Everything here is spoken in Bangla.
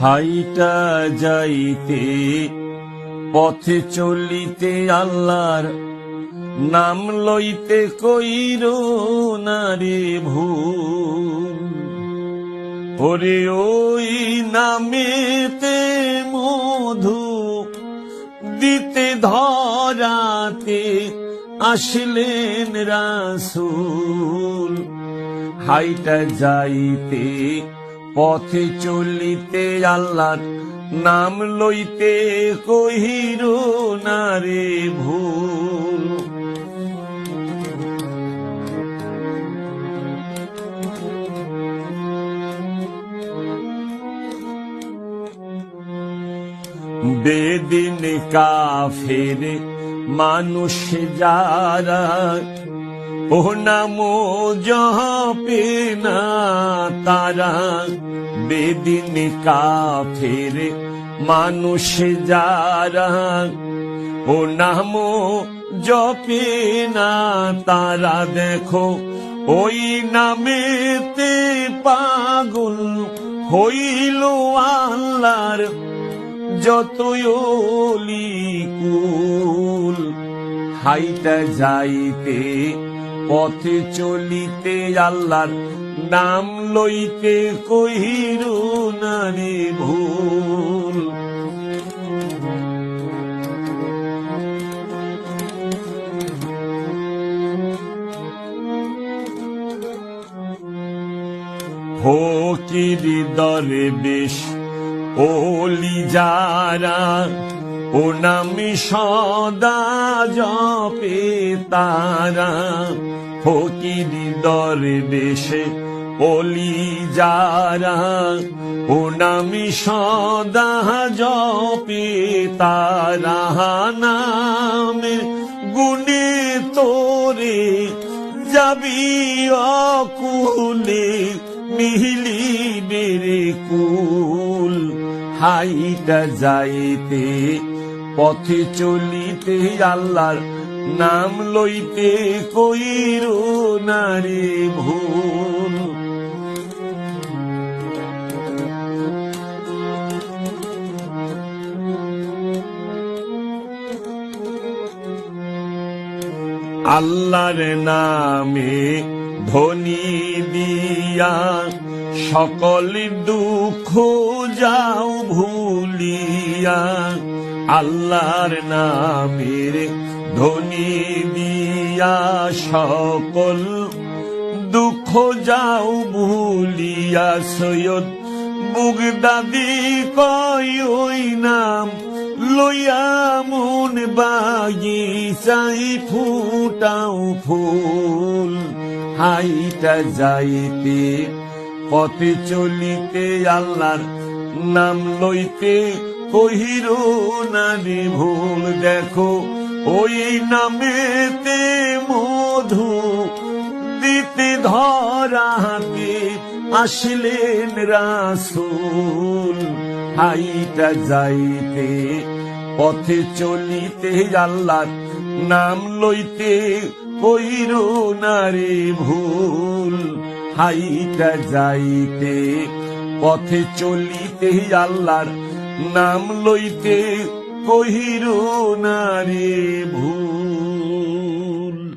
হাইটা যাইতে পথে চলিতে আল্লাহর নাম লইতে কইর নারে ভুল। ওরে ওই নামেতে মধু দিতে ধরাতে আসলেন রাসুল। হাইটা যাইতে পথে চলিতে আল্লাহর নাম লইতে কহির নারে ভুল। বেদিন কাফের মানুষ যারা ও নাম জপে না তারা, বেদিন কাফের মানুষ যারা। ও নাম জপে না তারা, দেখো ওই নামেতে পাগল হইল আল্লাহর যতই কুল হাইতে যাইতে পথে চলিতে আল্লাহর নাম লইতে কহির নারে ভুল। ফকির দরে বেশ ওলি যারা ও নামি সদা জপে তারা। ফকির দরে বেশে ওলি যারা। ও নামি সদা জপে তারা নামে গুণে তোরে যাবি অকুলে, মিহিলি বেরে কুল। হাইটা যাইতে পথে চলিতে আল্লাহর নাম লইতে কইর নারে ভুল। আল্লাহর নামে ধনী দিয়া সকল দুঃখ যাও ভুলিয়া। আল্লাহর নামের ধনী দিয়া সকল দুঃখ যাও ভুলিয়া সৈয়দ বুগদাদি কয় ওই নাম লইয়া মন বাগি চাই ফুটাও ফুল। হাইটা যাইতে পথে চলিতে আল্লাহর নাম লইতে কহির নারী ভুল দেখো, ওই নামেতে মধু দিতে ধরা হাতে আসলেন রাসুল। হাইটা যাইতে পথে চলিতে আল্লাহ নাম লইতে কইর নারে ভুল। হাইটা যাইতে পথে চলিতে আল্লাহর নাম লইতে কহির নারে ভুল।